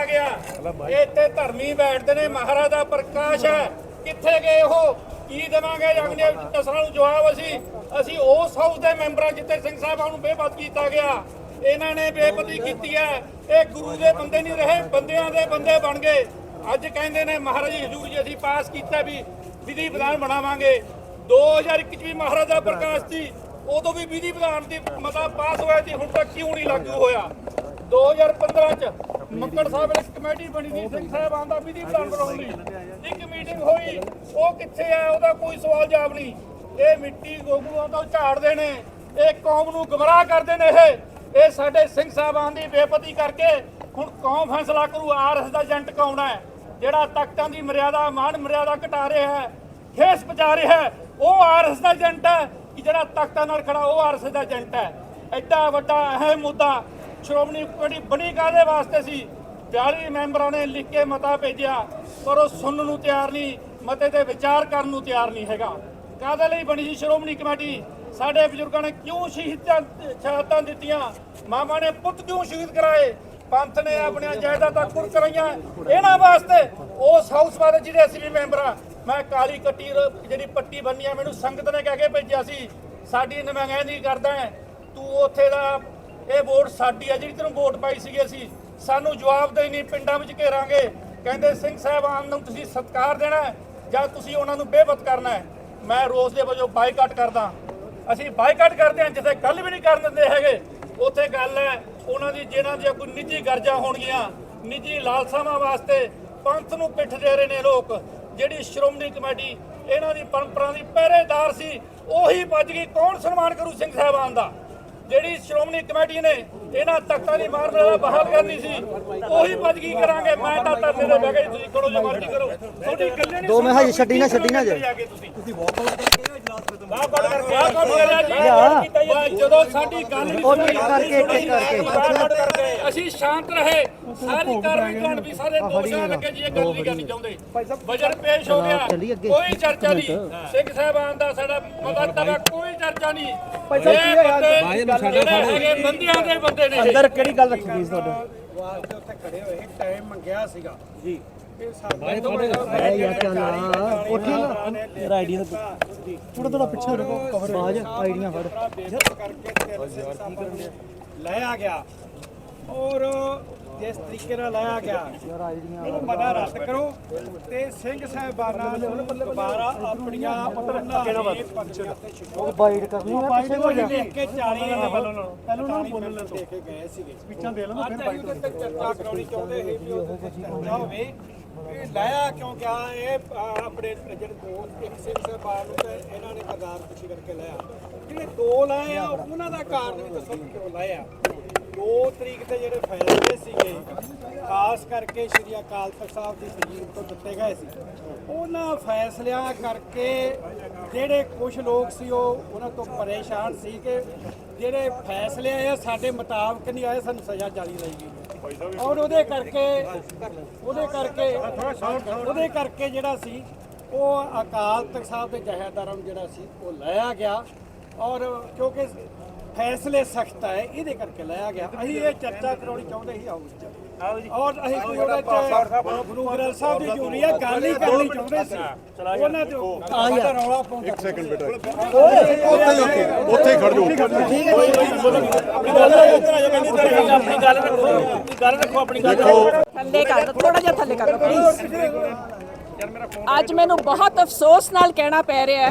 ਕੀਤਾ ਗਿਆ। ਇਹ ਇੱਥੇ ਧਰਮੀ ਬੈਠਦੇ ਨੇ, ਮਹਾਰਾਜਾ ਪ੍ਰਕਾਸ਼ ਹੈ। ਕਿੱਥੇ ਗਏ ਉਹ? ਕੀ ਦੇਵਾਂਗੇ ਅਗਲੇ ਨਸਲਾਂ ਨੂੰ ਜਵਾਬ ਅਸੀਂ ਅਸੀਂ ਉਸ ਹਾਊਸ ਦੇ ਮੈਂਬਰਾਂ ਜਿੱਥੇ ਸਿੰਘ ਸਾਹਿਬਾਂ ਨੂੰ ਬੇਪਤ ਕੀਤਾ ਗਿਆ। ਇਹਨਾਂ ਨੇ ਬੇਪਤੀ ਕੀਤੀ ਹੈ। ਇਹ ਗੁਰੂ ਦੇ ਬੰਦੇ ਨਹੀਂ ਰਹੇ, ਬੰਦਿਆਂ ਦੇ ਬੰਦੇ ਬਣ ਗਏ। ਅੱਜ ਕਹਿੰਦੇ ਨੇ, ਮਹਾਰਾਜ ਹਜੂਰ ਜੀ, ਅਸੀਂ ਪਾਸ ਕੀਤਾ ਵੀ ਵਿਧੀ ਵਿਧਾਨ ਬਣਾਵਾਂਗੇ। 2021 ਚ ਵੀ ਮਹਾਰਾਜਾ ਪ੍ਰਕਾਸ਼ ਸੀ ਉਦੋਂ ਵੀ ਵਿਧੀ ਵਿਧਾਨ ਦੀ ਮਤਾ ਪਾਸ ਹੋਇਆ ਸੀ, ਹੁਣ ਤੱਕ ਕਿਉਂ ਨਹੀਂ ਲਾਗੂ ਹੋਇਆ? 2015 ਚ ਮੱਕੜ ਸਾਹਿਬ, ਇਸ ਕਮੇਟੀ ਬਣੀ ਸੀ ਸਿੰਘ ਸਾਹਿਬ ਆਂਦਾ ਵਿਧੀ ਵਿਧਾਨ ਬਣਾਉਣ ਲਈ। ਇੱਕ ਮੀਟਿੰਗ ਹੋਈ, ਉਹ ਕਿੱਥੇ ਹੈ, ਉਹਦਾ ਕੋਈ ਸਵਾਲ ਜਵਾਬ ਨਹੀਂ। ਇਹ ਮਿੱਟੀ ਗੋਗੂਆਂ ਤੋਂ ਝਾੜਦੇ ਨੇ, ਇਹ ਕੌਮ ਨੂੰ ਗਮਰਾਹ ਕਰਦੇ ਨੇ ਇਹ। ਇਹ ਸਾਡੇ ਸਿੰਘ ਸਾਹਿਬਾਨ ਦੀ ਬੇਪਤੀ ਕਰਕੇ ਹੁਣ ਕੌਮ ਫੈਸਲਾ ਕਰੂ, ਆਰਐਸ ਦਾ ਏਜੰਟ ਕੌਣ ਹੈ, ਜਿਹੜਾ ਤਖਤਾਂ ਦੀ ਮਰਿਆਦਾ ਮਾਨ ਮਰਿਆਦਾ ਘਟਾ ਰਿਹਾ ਹੈ, ਠੇਸ ਪਹੁੰਚਾ ਰਿਹਾ ਹੈ, ਉਹ ਆਰਐਸ ਦਾ ਏਜੰਟ ਹੈ, ਕਿ ਜਿਹੜਾ ਤਖਤਾਂ ਨਾਲ ਖੜਾ, ਉਹ ਆਰਐਸ ਦਾ ਏਜੰਟ ਹੈ। ਐਡਾ ਵੱਡਾ ਅਹਿਮ ਮੁੱਦਾ ਸ਼੍ਰੋਮਣੀ ਕਮੇਟੀ ਬਣੀ ਕਾਦੇ ਵਾਸਤੇ ਸੀ? 42 ਮੈਂਬਰਾਂ ਨੇ ਲਿਖ ਕੇ ਮਤਾ ਭੇਜਿਆ, ਪਰ ਉਹ ਸੁਣਨ ਨੂੰ ਤਿਆਰ ਨਹੀਂ, ਮਤੇ ਤੇ ਵਿਚਾਰ ਕਰਨ ਨੂੰ ਤਿਆਰ ਨਹੀਂ ਹੈਗਾ। ਕਾਦੇ ਲਈ ਬਣੀ ਸੀ ਸ਼੍ਰੋਮਣੀ ਕਮੇਟੀ? ਸਾਡੇ ਬਜ਼ੁਰਗਾਂ ਨੇ ਕਿਉਂ ਸ਼ਹੀਦਾਂ ਸ਼ਹਾਦਤਾਂ ਦਿੱਤੀਆਂ? ਮਾਮਾ ਨੇ ਪੁੱਤ ਕਿਉਂ ਸ਼ਹੀਦ ਕਰਾਏ? ਪੰਥ ਨੇ ਆਪਣੀਆਂ ਜਾਇਦਾਦਾਂ ਕੁਰ ਕਰਾਈਆਂ। ਇਹਨਾਂ ਵਾਸਤੇ ਉਸ ਹਾਊਸ ਵਾਲੇ ਜਿਹੜੇ ਅਸੀਂ ਵੀ ਮੈਂਬਰ ਆ, ਮੈਂ ਕਾਲੀ ਕੱਟੀ ਜਿਹੜੀ ਪੱਟੀ ਬੰਨੀ ਆ, ਮੈਨੂੰ ਸੰਗਤ ਨੇ ਕਹਿ ਕੇ ਭੇਜਿਆ ਸੀ, ਸਾਡੀ ਨੁਮਾਇੰਦਗੀ ਕਰਦਾ ਤੂੰ ਉੱਥੇ ਦਾ ਇਹ ਵੋਟ ਸਾਡੀ ਆ, ਜਿਹੜੀ ਤੈਨੂੰ ਵੋਟ ਪਾਈ ਸੀਗੀ ਅਸੀਂ, ਸਾਨੂੰ ਜਵਾਬ ਦੇ ਨਹੀਂ, ਪਿੰਡਾਂ ਵਿੱਚ ਘੇਰਾਂਗੇ। ਕਹਿੰਦੇ, ਸਿੰਘ ਸਾਹਿਬਾਨ ਨੂੰ ਤੁਸੀਂ ਸਤਿਕਾਰ ਦੇਣਾ ਹੈ ਜਾਂ ਤੁਸੀਂ ਉਹਨਾਂ ਨੂੰ ਬੇਬਤ ਕਰਨਾ ਹੈ? ਮੈਂ ਰੋਸ ਦੇ ਵਜੋਂ ਬਾਈਕਾਟ ਕਰਦਾ। ਅਸੀਂ ਬਾਈਕਾਟ ਕਰਦੇ ਹਾਂ, ਜਿੱਥੇ ਗੱਲ ਵੀ ਨਹੀਂ ਕਰਨ ਦਿੰਦੇ ਹੈਗੇ। ਉੱਥੇ ਗੱਲ ਹੈ, ਉਹਨਾਂ ਦੀ ਜਿਹਨਾਂ ਦੀਆਂ ਕੋਈ ਨਿੱਜੀ ਗਰਜਾਂ ਹੋਣਗੀਆਂ। ਨਿੱਜੀ ਲਾਲਸਾਵਾਂ ਵਾਸਤੇ ਪੰਥ ਨੂੰ ਪਿੱਠ ਦੇ ਰਹੇ ਨੇ ਲੋਕ। ਜਿਹੜੀ ਸ਼੍ਰੋਮਣੀ ਕਮੇਟੀ, ਇਹਨਾਂ ਦੀ ਪਰੰਪਰਾ ਦੀ ਪਹਿਰੇਦਾਰ ਸੀ, ਉਹੀ ਭੱਜ ਗਈ। ਕੌਣ ਸਨਮਾਨ ਕਰੂ ਸਿੰਘ ਸਾਹਿਬਾਨ ਦਾ? ਜਿਹੜੀ ਸ਼੍ਰੋਮਣੀ ਕਮੇਟੀ ਨੇ ਇਹਨਾਂ ਤਖਤਾਂ ਦੀ ਮਾਰਨ ਵਾਲਾ ਬਹਾਲ ਕਰਨੀ ਸੀ ਉਹੀ ਗਈ ਕਰਾਂਗੇ? ਮੈਂ ਤਾਂ ਧਰਨੇ ਦੇ ਬਗੈਰ ਤੁਸੀਂ ਕਰੋ ਜੋ ਮਰਜ਼ੀ ਕਰੋ। ਤੁਹਾਡੀ ਇਕੱਲੇ ਨੇ ਦੋ ਮੈਂ ਹਜੇ ਛੱਡੀ ਨਾ ਛੱਡੀ ਨਾ ਜੇ। ਤੁਸੀਂ ਵਾਕ ਆਊਟ ਕਰਕੇ ਇਜਲਾਸ ਕਰਕੇ ਵਾਕ ਆਊਟ ਕਰਿਆ ਜੀ। ਜਦੋਂ ਸਾਡੀ ਗੱਲ ਨਹੀਂ ਇੱਕ ਕਰਕੇ, ਕਰਕੇ। ਅਸੀਂ ਸ਼ਾਂਤ ਰਹੇ। ਸਾਰੀ ਕਾਰਵਾਈ ਕਰਨ ਵੀ ਸਾਰੇ ਦੋਸ਼ਾਂ ਲੱਗੇ ਜੀ ਇਹ ਗੱਲ ਨਹੀਂ ਕਰਨੀ ਚਾਹੁੰਦੇ। ਬਜਟ ਪੇਸ਼ ਹੋ ਗਿਆ। ਕੋਈ ਚਰਚਾ ਨਹੀਂ। ਸਿੰਘ ਸਾਹਿਬਾਨ ਦਾ ਸਾਡਾ ਮਦਦ ਦਾ ਕੋਈ ਚਰਚਾ ਨਹੀਂ। ਭਾਈ ਸਾਹਿਬ ਕੀ ਹੋਇਆ? ਇਹ ਬੰਦੇ ਜਿਹੜੇ ਹੈਗੇ ਬੰਦਿਆਂ ਦੇ ਬੰਦੇ ਨੇ। ਇਹ। ਅੰਦਰ ਕਿਹੜੀ ਗੱਲ ਰੱਖੀ ਗਈ ਸੀ ਤੁਹਾਡੇ? ਵਾਸਤੇ ਉੱਥੇ ਖੜੇ ਹੋਏ ਟਾਈਮ ਮੰਗਿਆ ਸੀਗਾ। ਜੀ। ਇਹ ਸਾਡੇ ਐ ਯਾਰ ਚੱਲ ਆ। ਉੱਠੀ ਨਾ। ਯਾਰ ਆਈਡੀਆ ਦਾ ਥੋੜਾ ਥੋੜਾ ਪਿੱਛੇ ਕਵਰ ਬਾਜ ਆਈਡੀਆਂ ਫੜ। ਕਰਕੇ ਗਿਆ। ਔਰ ਜਿਸ ਤਰੀਕੇ ਨਾਲ ਲਾਇਆ ਗਿਆ ਉਹ ਮਨਾ ਰੱਦ ਕਰੋ ਤੇ ਸਿੰਘ ਸਾਹਿਬਾਨਾਂ ਨੂੰ ਦੁਬਾਰਾ ਆਪਣੀਆਂ ਉਹਨਾਂ ਦੇ ਤੇ ਉਹ ਬਾਈਟ ਕਰਨੀ ਆ ਬਾਈਟ ਹੋ ਲਿਖ ਕੇ 40 ਪਹਿਲਾਂ ਉਹਨਾਂ ਨੂੰ ਬੋਲਣ ਦੇ ਕੇ ਗਏ ਸੀਗੇ। ਪਿੱਛਾਂ ਦੇ ਲੈਣਾ ਅੱਜ ਅਸੀਂ ਉਹਦੇ ਤੇ ਚਰਚਾ ਕਰਾਉਣੀ ਚਾਹੁੰਦੇ ਸੀ ਵੀ ਉਹਦੇ ਤੇ ਚਰਚਾ ਹੋਵੇ ਇਹ ਲਾਇਆ ਕਿਉਂ ਗਿਆ? ਇਹ ਆਪਣੇ ਜਿਹੜੇ ਦੋ ਇੱਕ ਸਿੰਘ ਸਾਹਿਬਾਨ ਨੂੰ ਤੇ ਇਹਨਾਂ ਨੇ ਕਰਦਾਰ ਪੁੱਛੀ ਕਰਕੇ ਲਾਇਆ। ਜਿਹੜੇ ਦੋ ਲਾਏ ਆ ਉਹਨਾਂ ਦਾ ਕਾਰਨ ਵੀ ਦੱਸੋ ਕਿਉਂ ਲਾਇਆ 2 ਤਰੀਕ ਤੇ ਜਿਹੜੇ ਫੈਸਲੇ ਸੀਗੇ ਖਾਸ ਕਰਕੇ ਸ਼੍ਰੀ ਅਕਾਲ ਤਖਤ ਸਾਹਿਬ ਦੀ ਤਜੀਬ ਤੋਂ ਦਿੱਤੇ ਗਏ ਸੀ। ਉਹਨਾਂ ਫੈਸਲਿਆਂ ਕਰਕੇ ਜਿਹੜੇ ਕੁਝ ਲੋਕ ਸੀ, ਉਹ ਉਹਨਾਂ ਤੋਂ ਪਰੇਸ਼ਾਨ ਸੀ ਕਿ ਜਿਹੜੇ ਫੈਸਲੇ ਆਏ ਆ, ਸਾਡੇ ਮੁਤਾਬਕ ਨਹੀਂ ਆਏ, ਸਾਨੂੰ ਸਜ਼ਾ ਜਾਰੀ ਰਹੇਗੀ ਔਰ ਉਹਦੇ ਕਰਕੇ ਉਹਦੇ ਕਰਕੇ ਉਹਦੇ ਕਰਕੇ ਜਿਹੜਾ ਸੀ, ਉਹ ਅਕਾਲ ਤਖਤ ਸਾਹਿਬ ਦੇ ਜਹੇਦਾਰਾਂ ਨੂੰ ਜਿਹੜਾ ਸੀ, ਉਹ ਲਾਇਆ ਗਿਆ। ਔਰ ਕਿਉਂਕਿ ਫੈਸਲੇ ਸਖਤ ਹੈ ਇਹਦੇ ਕਰਕੇ ਲਾਇਆ ਗਿਆ। ਅਸੀਂ ਇਹ ਚਰਚਾ ਕਰਾਉਣੀ ਚਾਹੁੰਦੇ ਸੀ ਹਾਊਸ 'ਚ ਔਰ ਅਸੀਂ ਕੋਈ ਉਹਦੇ 'ਚ ਗੁਰੂ ਗ੍ਰੰਥ ਸਾਹਿਬ ਦੀ ਜੂਰੀ ਆ ਗੱਲ ਹੀ ਕਰਨੀ ਚਾਹੁੰਦੇ ਸੀ। ਉਹਨਾਂ ਦੇ ਯਾਰ ਰੌਲਾ ਪਾਉਂਦਾ। ਇੱਕ ਸੈਕਿੰਡ ਬੇਟਾ। ਉੱਥੇ ਹੀ ਖੜ ਜਾਓ ਥੱਲੇ ਕਰ ਲਓ ਥੋੜਾ ਜਿਹਾ ਥੱਲੇ ਕਰ ਲਓ ਪਲੀਜ਼ ਅੱਜ ਮੈਨੂੰ ਬਹੁਤ ਅਫਸੋਸ ਨਾਲ ਕਹਿਣਾ ਪੈ ਰਿਹਾ ਹੈ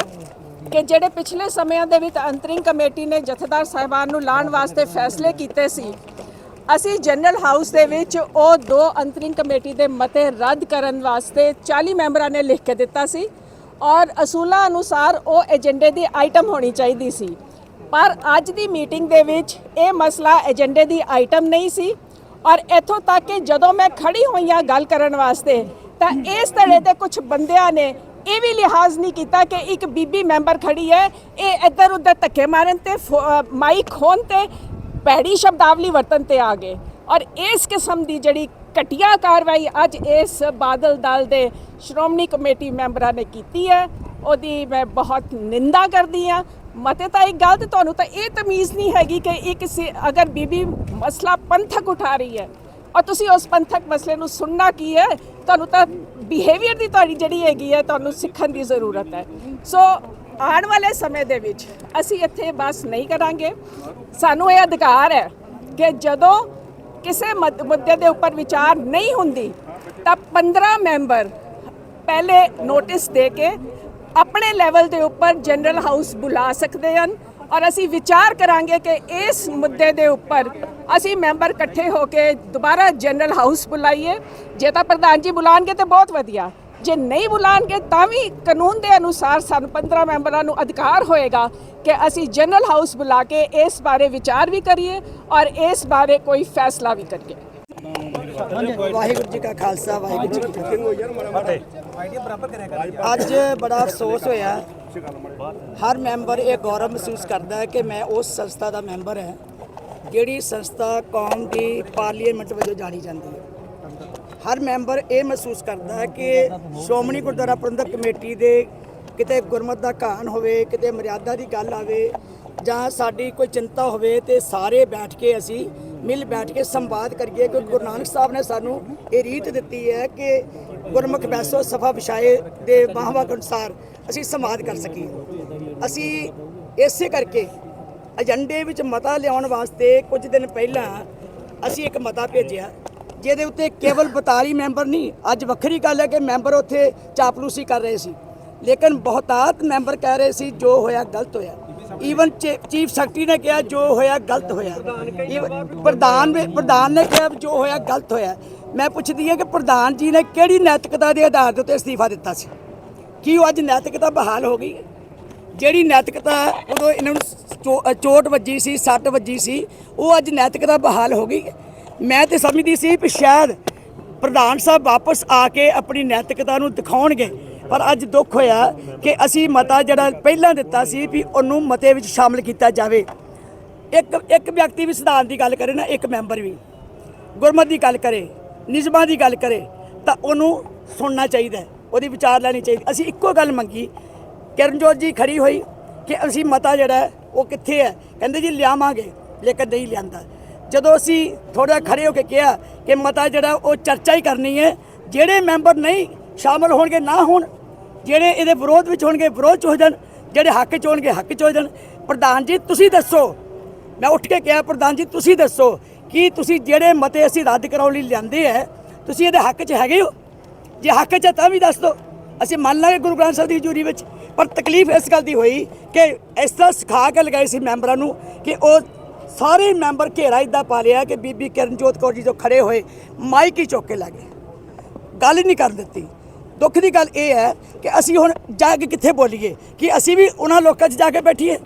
ਕਿ ਜਿਹੜੇ ਪਿਛਲੇ ਸਮਿਆਂ ਦੇ ਵਿੱਚ ਅੰਤਰਿੰਗ ਕਮੇਟੀ ਨੇ ਜਥੇਦਾਰ ਸਾਹਿਬਾਨ ਨੂੰ ਲਾਣ ਵਾਸਤੇ ਫੈਸਲੇ ਕੀਤੇ ਸੀ, ਅਸੀਂ ਜਨਰਲ ਹਾਊਸ ਦੇ ਵਿੱਚ ਉਹ ਦੋ ਅੰਤਰਿੰਗ ਕਮੇਟੀ ਦੇ ਮਤੇ ਰੱਦ ਕਰਨ ਵਾਸਤੇ 40 ਮੈਂਬਰਾਂ ਨੇ ਲਿਖ ਕੇ ਦਿੱਤਾ ਸੀ ਔਰ ਅਸੂਲਾਂ ਅਨੁਸਾਰ ਉਹ ਏਜੰਡੇ ਦੀ ਆਈਟਮ ਹੋਣੀ ਚਾਹੀਦੀ ਸੀ। ਪਰ ਅੱਜ ਦੀ ਮੀਟਿੰਗ ਦੇ ਵਿੱਚ ਇਹ ਮਸਲਾ ਏਜੰਡੇ ਦੀ ਆਈਟਮ ਨਹੀਂ ਸੀ ਔਰ ਇੱਥੋਂ ਤੱਕ ਕਿ ਜਦੋਂ ਮੈਂ ਖੜੀ ਹੋਈਆਂ ਗੱਲ ਕਰਨ ਵਾਸਤੇ ਤਾਂ ਇਸ ਧੜੇ ਦੇ ਕੁਝ ਬੰਦਿਆਂ ਨੇ ਇਹ ਵੀ ਲਿਹਾਜ਼ ਨਹੀਂ ਕੀਤਾ ਕਿ ਇੱਕ ਬੀਬੀ ਮੈਂਬਰ ਖੜੀ ਹੈ, ਇਹ ਇੱਧਰ ਉੱਧਰ ਧੱਕੇ ਮਾਰਨ ਤੇ ਫੋ- ਮਾਈਕ ਖੋਨ ਤੇ ਭੈੜੀ ਸ਼ਬਦਾਵਲੀ ਵਰਤਨ ਤੇ ਆ ਗਏ। ਔਰ ਇਸ ਕਿਸਮ ਦੀ ਜਿਹੜੀ ਘਟੀਆ ਕਾਰਵਾਈ ਅੱਜ ਇਸ ਬਾਦਲ ਦਲ ਦੇ ਸ਼੍ਰੋਮਣੀ ਕਮੇਟੀ ਮੈਂਬਰਾਂ ਨੇ ਕੀਤੀ ਹੈ, ਉਹਦੀ ਮੈਂ ਬਹੁਤ ਨਿੰਦਾ ਕਰਦੀ ਹਾਂ। ਮਤੇ ਤਾਂ ਇੱਕ ਗੱਲ ਤੇ ਤੁਹਾਨੂੰ ਤਾਂ ਇਹ ਤਮੀਜ਼ ਨਹੀਂ ਹੈਗੀ ਕਿ ਇੱਕ ਸਿ- ਅਗਰ ਬੀਬੀ ਮਸਲਾ ਪੰਥਕ ਉਠਾ ਰਹੀ ਹੈ ਔਰ ਤੁਸੀਂ ਉਸ ਪੰਥਕ ਮਸਲੇ ਨੂੰ ਸੁਣਨਾ ਕੀ ਹੈ? ਤੁਹਾਨੂੰ ਤਾਂ ਬਿਹੇਵੀਅਰ ਦੀ ਤੁਹਾਡੀ ਜਿਹੜੀ ਹੈਗੀ ਹੈ, ਤੁਹਾਨੂੰ ਸਿੱਖਣ ਦੀ ਜ਼ਰੂਰਤ ਹੈ। ਸੋ ਆਉਣ ਵਾਲੇ ਸਮੇਂ ਦੇ ਵਿੱਚ ਅਸੀਂ ਇੱਥੇ ਬਸ ਨਹੀਂ ਕਰਾਂਗੇ। ਸਾਨੂੰ ਇਹ ਅਧਿਕਾਰ ਹੈ ਕਿ ਜਦੋਂ ਕਿਸੇ ਮਦ- ਮੁੱਦੇ ਦੇ ਉੱਪਰ ਵਿਚਾਰ ਨਹੀਂ ਹੁੰਦੀ, ਤਾਂ 15 ਮੈਂਬਰ ਪਹਿਲੇ ਨੋਟਿਸ ਦੇ ਕੇ ਆਪਣੇ ਲੈਵਲ ਦੇ ਉੱਪਰ ਜਨਰਲ ਹਾਊਸ ਬੁਲਾ ਸਕਦੇ ਹਨ। ਔਰ ਅਸੀਂ ਵਿਚਾਰ ਕਰਾਂਗੇ ਕਿ ਇਸ ਮੁੱਦੇ ਦੇ ਉੱਪਰ ਅਸੀਂ ਮੈਂਬਰ ਇਕੱਠੇ ਹੋ ਕੇ ਦੁਬਾਰਾ ਜਨਰਲ ਹਾਊਸ ਬੁਲਾਈਏ। ਜੇ ਤਾਂ ਪ੍ਰਧਾਨ ਜੀ ਬੁਲਾਣਗੇ ਤੇ ਬਹੁਤ ਵਧੀਆ। ਜੇ ਨਹੀਂ ਬੁਲਾਣਗੇ ਤਾਂ ਵੀ ਕਾਨੂੰਨ ਦੇ ਅਨੁਸਾਰ ਸਾਨੂੰ 15 ਮੈਂਬਰਾਂ ਨੂੰ ਅਧਿਕਾਰ ਹੋਏਗਾ ਕਿ ਅਸੀਂ ਜਨਰਲ ਹਾਊਸ ਬੁਲਾ ਕੇ ਇਸ ਬਾਰੇ ਵਿਚਾਰ ਵੀ ਕਰੀਏ ਔਰ ਇਸ ਬਾਰੇ ਕੋਈ ਫੈਸਲਾ ਵੀ ਕਰੀਏ। ਵਾਹਿਗੁਰੂ ਜੀ ਕਾ ਖਾਲਸਾ, ਵਾਹਿਗੁਰੂ ਜੀ ਕੀ ਫਤਿਹ। ਅੱਜ ਬੜਾ ਅਫਸੋਸ ਹੋਇਆ ਹਰ ਮੈਂਬਰ ਇਹ ਗੌਰਵ ਮਹਿਸੂਸ ਕਰਦਾ ਹੈ ਕਿ ਮੈਂ ਉਸ ਸੰਸਥਾ ਦਾ ਮੈਂਬਰ ਹਾਂ, ਜਿਹੜੀ ਸੰਸਥਾ ਕੌਮ ਦੀ ਪਾਰਲੀਮੈਂਟ ਵਜੋਂ ਜਾਣੀ ਜਾਂਦੀ ਹੈ। ਹਰ ਮੈਂਬਰ ਇਹ ਮਹਿਸੂਸ ਕਰਦਾ ਹੈ ਕਿ ਸ਼੍ਰੋਮਣੀ ਗੁਰਦੁਆਰਾ ਪ੍ਰਬੰਧਕ ਕਮੇਟੀ ਦੇ ਕਿਤੇ ਗੁਰਮਤ ਦਾ ਘਾਣ ਹੋਵੇ, ਕਿਤੇ ਮਰਿਆਦਾ ਦੀ ਗੱਲ ਆਵੇ, ਜਾਂ ਸਾਡੀ ਕੋਈ ਚਿੰਤਾ ਹੋਵੇ ਤੇ ਸਾਰੇ ਬੈਠ ਕੇ ਅਸੀਂ ਮਿਲ ਬੈਠ ਕੇ ਸੰਵਾਦ ਕਰੀਏ, ਕਿਉਂਕਿ ਗੁਰੂ ਨਾਨਕ ਸਾਹਿਬ ਨੇ ਸਾਨੂੰ ਇਹ ਰੀਤ ਦਿੱਤੀ ਹੈ ਕਿ ਗੁਰਮੁਖ ਬੈਸੋ ਸਫਾ ਵਿਛਾਏ ਦੇ ਵਾਹਵਾਕ ਅਨੁਸਾਰ ਅਸੀਂ ਸੰਵਾਦ ਕਰ ਸਕੀਏ। ਅਸੀਂ ਇਸੇ ਕਰਕੇ ਏਜੰਡੇ ਵਿੱਚ ਮਤਾ ਲਿਆਉਣ ਵਾਸਤੇ ਕੁਝ ਦਿਨ ਪਹਿਲਾਂ ਅਸੀਂ ਇੱਕ ਮਤਾ ਭੇਜਿਆ, ਜਿਹਦੇ ਉੱਤੇ ਕੇਵਲ 42 ਮੈਂਬਰ ਨਹੀਂ, ਅੱਜ ਵੱਖਰੀ ਗੱਲ ਹੈ ਕਿ ਮੈਂਬਰ ਉੱਥੇ ਚਾਪਲੂਸੀ ਕਰ ਰਹੇ ਸੀ। ਲੇਕਿਨ ਬਹੁਤਾਤ ਮੈਂਬਰ ਕਹਿ ਰਹੇ ਸੀ, ਜੋ ਹੋਇਆ ਗਲਤ ਹੋਇਆ। ਈਵਨ ਚੀਫ ਸੈਕਟਰੀ ਨੇ ਕਿਹਾ, ਜੋ ਹੋਇਆ ਗਲਤ ਹੋਇਆ। Even ਪ੍ਰਧਾਨ ਵੀ- ਪ੍ਰਧਾਨ ਨੇ ਕਿਹਾ ਜੋ ਹੋਇਆ ਗਲਤ ਹੋਇਆ। ਮੈਂ ਪੁੱਛਦੀ ਹਾਂ ਕਿ ਪ੍ਰਧਾਨ ਜੀ ਨੇ ਕਿਹੜੀ ਨੈਤਿਕਤਾ ਦੇ ਆਧਾਰ ਦੇ ਉੱਤੇ ਅਸਤੀਫਾ ਦਿੱਤਾ ਸੀ? ਕੀ ਉਹ ਅੱਜ ਨੈਤਿਕਤਾ ਬਹਾਲ ਹੋ ਗਈ? ਹੈ ਜਿਹੜੀ ਨੈਤਿਕਤਾ ਉਦੋਂ ਇਹਨਾਂ ਨੂੰ ਚੋ- ਚੋਟ ਵੱਜੀ ਸੀ, ਸੱਟ ਵੱਜੀ ਸੀ, ਉਹ ਅੱਜ ਨੈਤਿਕਤਾ ਬਹਾਲ ਹੋ ਗਈ। ਮੈਂ ਤੇ ਸਮਝਦੀ ਸੀ ਕਿ ਸ਼ਾਇਦ ਪ੍ਰਧਾਨ ਸਾਹਿਬ ਵਾਪਸ ਆ ਕੇ ਆਪਣੀ ਨੈਤਿਕਤਾ ਨੂੰ ਦਿਖਾਉਣਗੇ, ਪਰ ਅੱਜ ਦੁੱਖ ਹੋਇਆ ਕਿ ਅਸੀਂ ਮਤਾ ਜਿਹੜਾ ਪਹਿਲਾਂ ਦਿੱਤਾ ਸੀ ਵੀ ਉਹਨੂੰ ਮਤੇ ਵਿੱਚ ਸ਼ਾਮਲ ਕੀਤਾ ਜਾਵੇ। ਇੱਕ ਇੱਕ ਵਿਅਕਤੀ ਵੀ ਸਿਧਾਂਤ ਦੀ ਗੱਲ ਕਰੇ ਨਾ, ਇੱਕ ਮੈਂਬਰ ਵੀ। ਗੁਰਮਤ ਦੀ ਗੱਲ ਕਰੇ। ਨਿਯਮਾਂ ਦੀ ਗੱਲ ਕਰੇ ਤਾਂ ਉਹਨੂੰ ਸੁਣਨਾ ਚਾਹੀਦਾ ਉਹਦੀ ਵਿਚਾਰ ਲੈਣੀ ਚਾਹੀਦੀ। ਅਸੀਂ ਇੱਕੋ ਗੱਲ ਮੰਗੀ। ਕਿਰਨਜੋਤ ਜੀ ਖੜੀ ਹੋਈ ਕਿ ਅਸੀਂ ਮਤਾ ਜਿਹੜਾ ਉਹ ਕਿੱਥੇ ਹੈ? ਕਹਿੰਦੇ ਜੀ ਲਿਆਵਾਂਗੇ, ਲੇਕਿਨ ਨਹੀਂ ਲਿਆਂਦਾ। ਜਦੋਂ ਅਸੀਂ ਥੋੜਾ ਖੜੇ ਹੋ ਕੇ ਕਿਹਾ ਕਿ ਮਤਾ ਜਿਹੜਾ, ਉਹ ਚਰਚਾ ਹੀ ਕਰਨੀ ਹੈ, ਜਿਹੜੇ ਮੈਂਬਰ ਨਹੀਂ ਸ਼ਾਮਲ ਹੋਣਗੇ, ਨਾ ਹੋਣ। ਜਿਹੜੇ ਇਹਦੇ ਵਿਰੋਧ ਵਿੱਚ ਹੋਣਗੇ, ਵਿਰੋਧ ਚ ਹੋ ਜਾਣ। ਜਿਹੜੇ ਹੱਕ ਚ ਹੋਣਗੇ, ਹੱਕ ਚ ਹੋ ਜਾਣ। ਪ੍ਰਧਾਨ ਜੀ, ਤੁਸੀਂ ਦੱਸੋ। ਮੈਂ ਉੱਠ ਕੇ ਕਿਹਾ, ਪ੍ਰਧਾਨ ਜੀ, ਤੁਸੀਂ ਦੱਸੋ ਕੀ ਤੁਸੀਂ ਜਿਹੜੇ ਮਤੇ ਅਸੀਂ ਰੱਦ ਕਰਾਉਣ ਲਈ ਲਿਆਂਦੇ ਹੈ ਤੁਸੀਂ ਇਹਦੇ ਹੱਕ 'ਚ ਹੈਗੇ ਹੋ? ਜੇ ਹੱਕ 'ਚ ਤਾਂ ਵੀ ਦੱਸ ਦਿਓ। ਅਸੀਂ ਮੰਨ ਲਾਂਗੇ ਗੁਰੂ ਗ੍ਰੰਥ ਸਾਹਿਬ ਦੀ ਹਜ਼ੂਰੀ ਵਿੱਚ ਪਰ ਤਕਲੀਫ ਇਸ ਗੱਲ ਦੀ ਹੋਈ ਕਿ ਇਸ ਤਰ੍ਹਾਂ ਸਿਖਾ ਕੇ ਲਗਾਏ ਸੀ ਮੈਂਬਰਾਂ ਨੂੰ ਕਿ ਉਹ ਸਾਰੇ ਮੈਂਬਰ ਘੇਰਾ ਇਦਾਂ ਪਾ ਲਿਆ ਕਿ ਬੀਬੀ ਕਿਰਨਜੋਤ ਕੌਰ ਜੀ ਜੋ ਖੜੇ ਹੋਏ ਮਾਈਕ ਹੀ ਚੁੱਕ ਕੇ ਲੱਗੇ ਗੱਲ ਹੀ ਨਹੀਂ ਕਰ ਦਿੱਤੀ। ਦੁੱਖ ਦੀ ਗੱਲ ਇਹ ਹੈ ਕਿ ਅਸੀਂ ਹੁਣ ਜਾ ਕੇ ਕਿੱਥੇ ਬੋਲੀਏ? ਕਿ ਅਸੀਂ ਵੀ ਉਹਨਾਂ ਲੋਕਾਂ 'ਚ ਜਾ ਕੇ ਬੈਠੀਏ?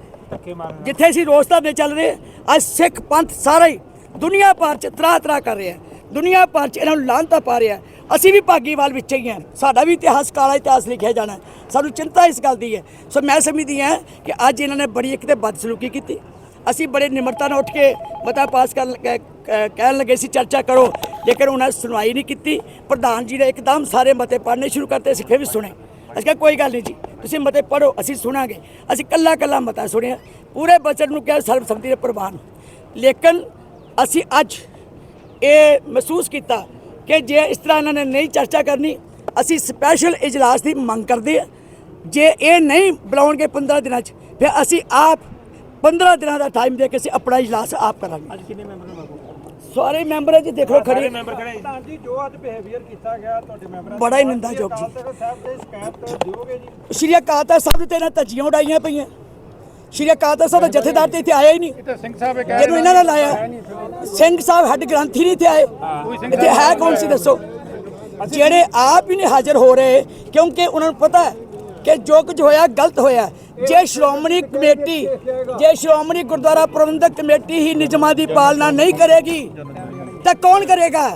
ਜਿੱਥੇ ਅਸੀਂ ਰੋਜ਼ ਧਰਨੇ ਚੱਲ ਰਹੇ ਅੱਜ ਸਿੱਖ ਪੰਥ ਸਾਰਾ ਹੀ ਦੁਨੀਆ ਭਰ 'ਚ ਤਰਾ ਤਰਾ ਕਰ ਰਿਹਾ ਦੁਨੀਆ ਭਰ 'ਚ ਇਹਨਾਂ ਨੂੰ ਲਾਂਤਾ ਪਾ ਰਿਹਾ ਅਸੀਂ ਵੀ ਭਾਗੀਵਾਲ ਵਿੱਚ ਹੀ ਹਾਂ। ਸਾਡਾ ਵੀ ਇਤਿਹਾਸ ਕਾਲਾ ਇਤਿਹਾਸ ਲਿਖਿਆ ਜਾਣਾ ਸਾਨੂੰ ਚਿੰਤਾ ਇਸ ਗੱਲ ਦੀ ਹੈ। ਸੋ ਮੈਂ ਸਮਝਦੀ ਹਾਂ ਕਿ ਅੱਜ ਇਹਨਾਂ ਨੇ ਬੜੀ ਇੱਕ ਤੇ ਬਦਸਲੂਕੀ ਕੀਤੀ। ਅਸੀਂ ਬੜੇ ਨਿਮਰਤਾ ਨਾਲ ਉੱਠ ਕੇ ਮਤਾ ਪਾਸ ਕਰਨ ਕਹਿਣ ਲੱਗੇ ਸੀ, ਚਰਚਾ ਕਰੋ। ਲੇਕਿਨ ਉਹਨਾਂ ਸੁਣਵਾਈ ਨਹੀਂ ਕੀਤੀ, ਪ੍ਰਧਾਨ ਜੀ ਨੇ ਇੱਕਦਮ ਸਾਰੇ ਮਤੇ ਪੜ੍ਹਨੇ ਸ਼ੁਰੂ ਕਰਤੇ ਸਿੱਖੇ ਵੀ ਸੁਣੇ। ਅਸੀਂ ਕਿਹਾ, ਕੋਈ ਗੱਲ ਨਹੀਂ ਜੀ, ਤੁਸੀਂ ਮਤੇ ਪੜ੍ਹੋ, ਅਸੀਂ ਸੁਣਾਂਗੇ। ਅਸੀਂ ਕੱਲਾ ਕੱਲਾ ਮਤਾ ਸੁਣਿਆ। ਪੂਰੇ ਬਜਟ ਨੂੰ ਕਿਹਾ ਸਰਬਸੰਮਤੀ ਦੇ ਪ੍ਰਵਾਨ। ਲੇਕਿਨ ਅਸੀਂ ਅੱਜ ਇਹ ਮਹਿਸੂਸ ਕੀਤਾ ਕਿ ਜੇ ਇਸ ਤਰ੍ਹਾਂ ਇਹਨਾਂ ਨੇ ਨਹੀਂ ਚਰਚਾ ਕਰਨੀ ਅਸੀਂ ਸਪੈਸ਼ਲ ਇਜਲਾਸ ਦੀ ਮੰਗ ਕਰਦੇ ਹਾਂ। ਜੇ ਇਹ ਨਹੀਂ ਬੁਲਾਉਣਗੇ 15 ਦਿਨਾਂ 'ਚ ਫਿਰ ਅਸੀਂ ਆਪ 15 ਦਿਨਾਂ ਦਾ ਟਾਈਮ ਦੇ ਕੇ ਅਸੀਂ ਆਪਣਾ ਇਜਲਾਸ ਆਪ ਕਰਾਂਗੇ। ਅੱਜ ਕਿੰਨੇ ਮੈਂਬਰ ਸਾਰੇ ਮੈਂਬਰ ਜੀ ਦੇਖੋ ਖੜੇ। ਪ੍ਰਧਾਨ ਜੀ ਜੋ ਅੱਜ ਬਿਹੇਵੀਅਰ ਕੀਤਾ ਗਿਆ ਤੁਹਾਡੇ ਮੈਂਬਰਾਂ ਬੜਾ ਹੀ ਨਿੰਦਾਯੋਗ ਜੀ ਸਾਹਿਬ ਦੇ ਸ਼ਿਕਾਇਤ ਦਿਓਗੇ ਜੀ? ਸ਼੍ਰੀ ਅਕਾਲ ਤਖਤ ਸਾਹਿਬ ਤੇ ਇਹਨਾਂ ਧੱਜੀਆਂ ਉਡਾਈਆਂ ਪਈਆਂ। ਸ਼੍ਰੀ ਅਕਾਲ ਤਖਤ ਸਾਹਿਬ ਦਾ ਜਥੇਦਾਰ ਤੇ ਇੱਥੇ ਆਇਆ ਹੀ ਨਹੀਂ। ਸਿੰਘ ਸਾਹਿਬ ਇਹ ਜਿਹਨੂੰ ਇਹਨਾਂ ਨੇ ਲਾਇਆ ਸਿੰਘ ਸਾਹਿਬ ਹੈੱਡ ਗ੍ਰੰਥੀ ਨਹੀਂ ਇੱਥੇ ਆਏ। ਇੱਥੇ ਹੈ ਕੌਣ ਸੀ ਦੱਸੋ? ਜਿਹੜੇ ਆਪ ਹੀ ਨਹੀਂ ਹਾਜ਼ਰ ਹੋ ਰਹੇ ਕਿਉਂਕਿ ਉਹਨਾਂ ਨੂੰ ਪਤਾ ਹੈ ਕਿ ਜੋ ਕੁਝ ਹੋਇਆ ਗਲਤ ਹੋਇਆ। ਜੇ ਸ਼੍ਰੋਮਣੀ ਕਮੇਟੀ ਜੇ ਸ਼੍ਰੋਮਣੀ ਗੁਰਦੁਆਰਾ ਪ੍ਰਬੰਧਕ ਕਮੇਟੀ ਹੀ ਨਿਯਮਾਂ ਦੀ ਪਾਲਣਾ ਨਹੀਂ ਕਰੇਗੀ ਤਾਂ ਕੌਣ ਕਰੇਗਾ?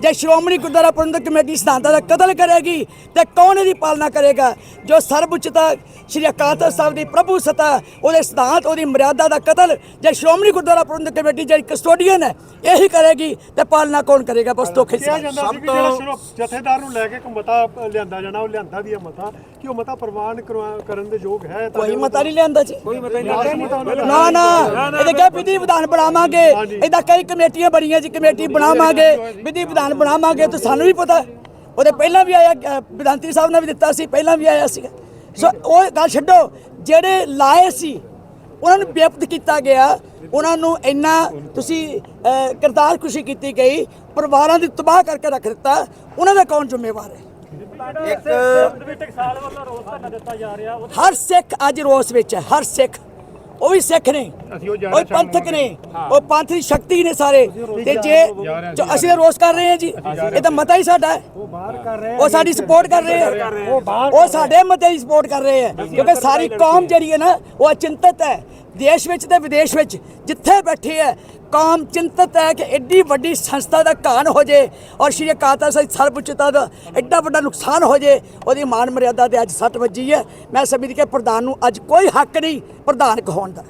ਜੇ ਸ਼੍ਰੋਮਣੀ ਗੁਰਦੁਆਰਾ ਪ੍ਰਬੰਧਕ ਕਮੇਟੀ ਸਿਧਾਂਤਾਂ ਦਾ ਕਤਲ ਕਰੇਗੀ ਤੇ ਕੌਣ ਇਹਦੀ ਪਾਲਣਾ ਕਰੇਗਾ? ਜੋ ਸਰਬਉੱਚਤਾ ਸ਼੍ਰੀ ਅਕਾਲ ਤਖਤ ਸਾਹਿਬ ਦੀ ਪ੍ਰਭੂ ਸਤਾ ਉਹਦੇ ਸਿਧਾਂਤ ਉਹਦੀ ਮਰਿਆਦਾ ਦਾ ਕਤਲ ਜੇ ਸ਼੍ਰੋਮਣੀ ਗੁਰਦੁਆਰਾ ਪ੍ਰਬੰਧਕ ਕਮੇਟੀ ਜਿਹੜੀ ਕਸਟੋਡੀਅਨ ਹੈ ਇਹੀ ਕਰੇਗੀ ਤੇ ਪਾਲਣਾ ਕੌਣ ਕਰੇਗਾ? ਬਸ ਧੋਖੇ ਕਿਹਾ ਸੀ ਜਾਂਦਾ ਸੀ ਕਿ ਜਿਹੜਾ ਸਿਰਫ ਜਥੇਦਾਰ ਨੂੰ ਲੈ ਕੇ ਇੱਕ ਮਤਾ ਲਿਆਂਦਾ ਜਾਣਾ ਉਹ ਲਿਆਂਦਾ ਮਤਾ ਕਿ ਉਹ ਮਤਾ ਪ੍ਰਵਾਨ ਕਰਨ ਦੇ ਯੋਗ ਹੈ ਤਾਂ ਕੋਈ ਮਤਾ ਨਹੀਂ ਲਿਆਂਦਾ ਜੀ। ਕੋਈ ਮਤਾ ਨਹੀਂ ਨਾ ਨਾ। ਇਹਦੇ ਕਿਹਾ ਵਿਧੀ ਵਿਧਾਨ ਬਣਾਵਾਂਗੇ। ਇਹਦਾ ਕਈ ਕਮੇਟੀਆਂ ਬਣੀਆਂ ਜੀ ਕਮੇਟੀ ਬਣਾਵਾਂਗੇ। ਵਿਧੀ ਵਿਧਾਨ ਬਣਾਵਾਂਗੇ ਤਾਂ ਸਾਨੂੰ ਵੀ ਪਤਾ ਉਹਦੇ ਪਹਿਲਾਂ ਵੀ ਆਇਆ ਵਿਧਾਨਤਰੀ ਸਾਹਿਬ ਨੇ ਵੀ ਦਿੱਤਾ ਸੀ ਪਹਿਲਾਂ ਵੀ ਆਇਆ ਸੀਗਾ। ਸੋ ਉਹ ਗੱਲ ਛੱਡੋ ਜਿਹੜੇ ਲਾਏ ਸੀ ਉਹਨਾਂ ਨੂੰ ਬੇਅਪਤ ਕੀਤਾ ਗਿਆ। ਉਹਨਾਂ ਨੂੰ ਇੰਨਾ ਤੁਸੀਂ ਕਰਤਾਰ ਖੁਸ਼ੀ ਕੀਤੀ ਗਈ ਪਰਿਵਾਰਾਂ ਦੀ ਤਬਾਹ ਕਰਕੇ ਰੱਖ ਦਿੱਤਾ। ਉਹਨਾਂ ਦਾ ਕੌਣ ਜ਼ਿੰਮੇਵਾਰ ਹੈ? ਹਰ ਸਿੱਖ ਅੱਜ ਰੋਸ ਵਿੱਚ ਹੈ ਹਰ ਸਿੱਖ। ਉਹ ਵੀ ਸਿੱਖ ਨੇ। ਉਹ ਪੰਥਕ ਨੇ। ਉਹ ਪੰਥ ਦੀ ਸ਼ਕਤੀ ਨੇ ਸਾਰੇ। ਤੇ ਜੇ ਅਸੀਂ ਰੋਸ ਕਰ ਰਹੇ ਹਾਂ ਜੀ। ਇਹ ਤਾਂ ਮਤਾ ਹੀ ਸਾਡਾ ਹੈ। ਉਹ ਸਾਡੀ ਸਪੋਰਟ ਕਰ ਰਹੇ ਹੈ। ਉਹ ਸਾਡੇ ਮਤੇ ਦੀ ਸਪੋਰਟ ਕਰ ਰਹੇ ਹੈ। ਕਿਉਂਕਿ ਸਾਰੀ ਕੌਮ ਜਿਹੜੀ ਹੈ ਨਾ ਉਹ ਅਚਿੰਤਤ ਹੈ। ਦੇਸ਼ ਵਿੱਚ ਤੇ ਵਿਦੇਸ਼ ਵਿੱਚ ਜਿੱਥੇ ਬੈਠੇ ਹੈ ਕੌਮ ਚਿੰਤਤ ਹੈ ਕਿ ਐਡੀ ਵੱਡੀ ਸੰਸਥਾ ਦਾ ਘਾਣ ਹੋ ਜੇ ਔਰ ਸ਼੍ਰੀ ਅਕਾਲ ਤਖਤ ਸਾਹਿਬ ਸਰਬਉੱਚਤਾ ਦਾ ਐਡਾ ਵੱਡਾ ਨੁਕਸਾਨ ਹੋ ਜੇ, ਉਹਦੀ ਮਾਨ ਮਰਿਆਦਾ ਤੇ ਅੱਜ ਸੱਟ ਵੱਜੀ ਹੈ। ਮੈਂ ਸਮਝਦੀ ਕਿ ਪ੍ਰਧਾਨ ਨੂੰ ਅੱਜ ਕੋਈ ਹੱਕ ਨਹੀਂ ਪ੍ਰਧਾਨ ਕਹਾਉਣ ਦਾ।